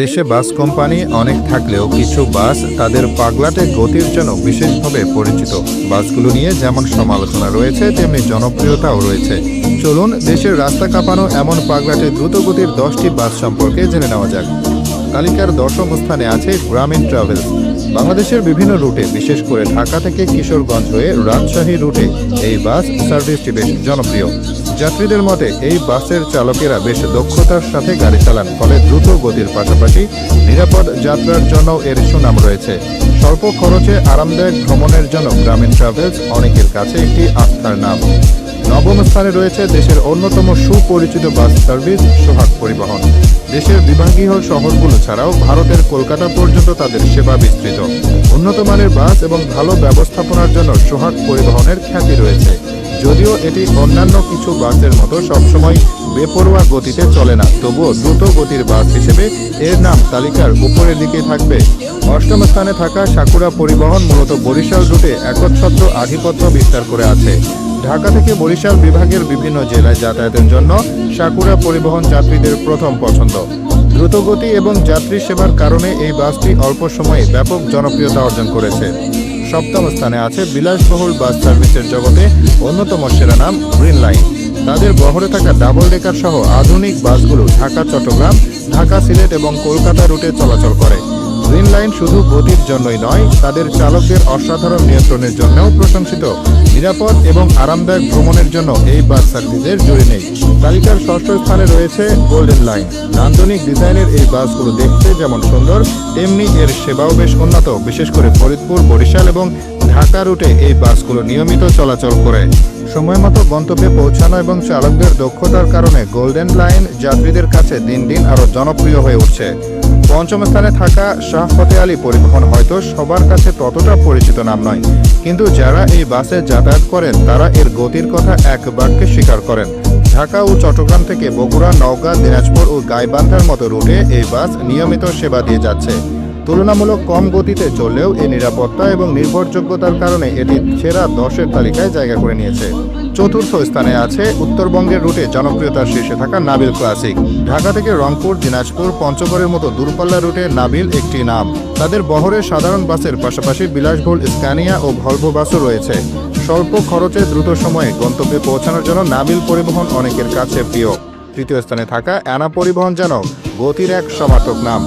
দেশে bus company অনেক থাকলেও কিছু বাস তাদের পাগলাটে গতির জন্য বিশেষভাবে পরিচিত। বাসগুলো নিয়ে যেমন সমালোচনা রয়েছে, তেমনি জনপ্রিয়তাও রয়েছে। চলুন দেশের রাস্তা কাঁপানো এমন পাগলাটে দ্রুতগতির দশটি বাস সম্পর্কে জেনে নেওয়া যাক। তালিকার দশম স্থানে আছে গ্রামীণ ট্রাভেলস। বাংলাদেশের বিভিন্ন রুটে, বিশেষ করে ঢাকা থেকে কিশোরগঞ্জ হয়ে রাজশাহী রুটে এই বাস সার্ভিসটি বেশ জনপ্রিয়। যাত্রীদের মতে, এই বাসের চালকেরা বেশ দক্ষতার সাথে গাড়ি চালান, ফলে দ্রুত গতির পাশাপাশি নিরাপদ যাত্রার জন্য এর সুনাম রয়েছে। স্বল্প খরচে আরামদায়ক ভ্রমণের জন্য গ্রামীণ ট্রাভেলস অনেকের কাছে একটি আস্থার নাম। নবম স্থানে রয়েছে দেশের অন্যতম সুপরিচিত বাস সার্ভিস, সোহাগ পরিবহন। দেশের বিভাগীয় শহরগুলো ছাড়াও ভারতের কলকাতা পর্যন্ত তাদের সেবা বিস্তৃত। উন্নত মানের বাস এবং ভালো ব্যবস্থাপনার জন্য সোহাগ পরিবহনের খ্যাতি রয়েছে। যদিও এটি অন্যান্য কিছু বাসের মতো সবসময় বেপরোয়া গতিতে চলে না, তবুও দ্রুত গতির বাস হিসেবে এর নাম তালিকার উপরের দিকে থাকবে। অষ্টম স্থানে থাকা সাকুরা পরিবহন মূলত বরিশাল রুটে একচ্ছত্র আধিপত্য বিস্তার করে আছে। ঢাকা থেকে বরিশাল বিভাগের বিভিন্ন জেলায় যাতায়াতের জন্য সাকুরা পরিবহন যাত্রীদের প্রথম পছন্দ। দ্রুতগতি এবং যাত্রী সেবার কারণে এই বাসটি অল্প সময়ে ব্যাপক জনপ্রিয়তা অর্জন করেছে। সপ্তম স্থানে আছে বিলাসবহুল বাস সার্ভিসের জগতে অন্যতম সেরা নাম গ্রিন লাইন। তাদের বহরে থাকা ডাবল ডেকার সহ আধুনিক বাসগুলো ঢাকা, চট্টগ্রাম, ঢাকা, সিলেট এবং কলকাতা রুটে চলাচল করে। গ্রিন লাইন শুধু গতির জন্যই নয়, তাদের চালকদের অসাধারণ নিয়ন্ত্রণের জন্যও প্রশংসিত। নিরাপদ এবং আরামদায়ক ভ্রমণের জন্য এই বাস সার্ভিসের জুড়ি নেই। তালিকার ষষ্ঠ স্থানে রয়েছে গোল্ডেন লাইন। নান্দনিক ডিজাইনের এই বাসগুলো দেখতে যেমন সুন্দর, তেমনি এর সেবাও বেশ উন্নত। বিশেষ করে ফরিদপুর, বরিশাল এবং ঢাকা রুটে এই বাসগুলো নিয়মিত চলাচল করে। সময় মতো গন্তব্যে পৌঁছানো এবং চালকদের দক্ষতার কারণে গোল্ডেন লাইন যাত্রীদের কাছে দিন দিন আরও জনপ্রিয় হয়ে উঠছে। পঞ্চম স্থানে থাকা শাহ ফতে আলী পরিবহন হয়তো সবার কাছে ততটা পরিচিত নাম নয়। কিন্তু যারা এই বাসে যাতায়াত করেন, তারা এর গতির কথা এক বাক্যে স্বীকার করেন। ঢাকা ও চট্টগ্রাম থেকে বগুড়া, নওগাঁ, দিনাজপুর ও গাইবান্ধার মতো রুটে এই বাস নিয়মিত সেবা দিয়ে যাচ্ছে। তুলনামূলক কম গতিতে চললেও এই নিরাপত্তা এবং নির্ভরযোগ্যতার কারণে এটি সেরা দশের তালিকায় জায়গা করে নিয়েছে। চতুর্থ স্থানে আছে উত্তরবঙ্গের রুটে জনপ্রিয়তার শীর্ষে থাকা নাবিল ক্লাসিক। ঢাকা থেকে রংপুর, দিনাজপুর, পঞ্চগড়ের মতো দূরপাল্লা রুটে নাবিল একটি নাম। তাদের বহরে সাধারণ বাসের পাশাপাশি বিলাসবহুল স্ক্যানিয়া ও ভলভো বাসও রয়েছে। স্বল্প খরচে দ্রুত সময়ে গন্তব্যে পৌঁছানোর জন্য নাবিল পরিবহন অনেকের কাছে প্রিয়। তৃতীয় স্থানে থাকা অ্যানা পরিবহন যেন গতির এক সমার্থক নাম।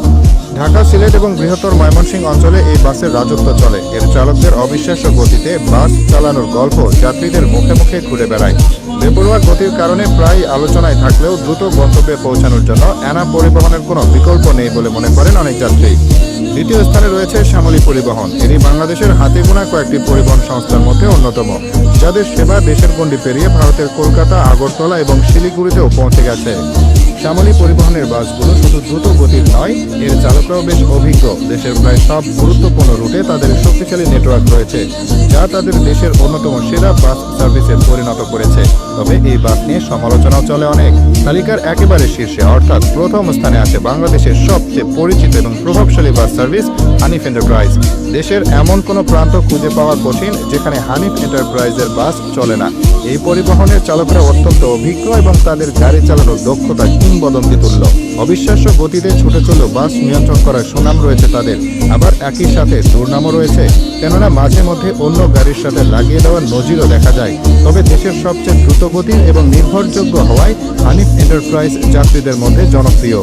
ঢাকা, সিলেট এবং বৃহত্তর ময়মনসিংহ অঞ্চলে এই বাসের রাজত্ব চলে। এর চালকদের অবিশ্বাস্য গতিতে বাস চালানোর গল্প যাত্রীদের মুখে মুখে ঘুরে বেড়ায়। বেপরোয়া গতির কারণে প্রায় আলোচনায় থাকলেও দ্রুত গন্তব্যে পৌঁছানোর জন্য অ্যানা পরিবহনের কোনো বিকল্প নেই বলে মনে করেন অনেক যাত্রী। দ্বিতীয় স্থানে রয়েছে শ্যামলী পরিবহন। এটি বাংলাদেশের হাতে গোনা কয়েকটি পরিবহন সংস্থার মধ্যে অন্যতম। যাদের সেবা দেশের গণ্ডি পেরিয়ে ভারতের কলকাতা, আগরতলা এবং শিলিগুড়িতেও পৌঁছে গেছে। শ্যামলী পরিবহনের বাসগুলো শুধু দ্রুত গতির নয়, এর চালকরাও বেশ অভিজ্ঞ। দেশের প্রায় সব গুরুত্বপূর্ণ রুটে তাদের শক্তিশালী নেটওয়ার্ক রয়েছে, যা তাদের দেশের অন্যতম সেরা বাস সার্ভিসে পরিণত করেছে। তবে এই বাস নিয়ে সমালোচনাও চলে অনেক। তালিকার একেবারে শীর্ষে, অর্থাৎ প্রথম স্থানে আছে বাংলাদেশের সবচেয়ে পরিচিত এবং প্রভাবশালী বাস সার্ভিস, হানিফ এন্টারপ্রাইজ। দেশের এমন কোনো প্রান্ত খুঁজে পাওয়া কঠিন, যেখানে হানিফ এন্টারপ্রাইজের বাস চলে না। এই পরিবহনের চালকরা অত্যন্ত অভিজ্ঞ এবং তাদের গাড়ি চালানোর দক্ষতা কিংবদন্তি তুল্য। অবিশ্বাস্য গতিতে ছুটে চলেও বাস নিয়ন্ত্রণ করার সুনাম রয়েছে তাদের। আবার একই সাথে দুর্নামও রয়েছে। কেননা মাঝে মধ্যে অন্য গাড়ির সাথে লাগিয়ে দেওয়ার নজিরও দেখা যায়। তবে দেশের সবচেয়ে দ্রুতগতির এবং নির্ভরযোগ্য হওয়ায় হানিফ এন্টারপ্রাইজ যাত্রীদের মধ্যে জনপ্রিয়।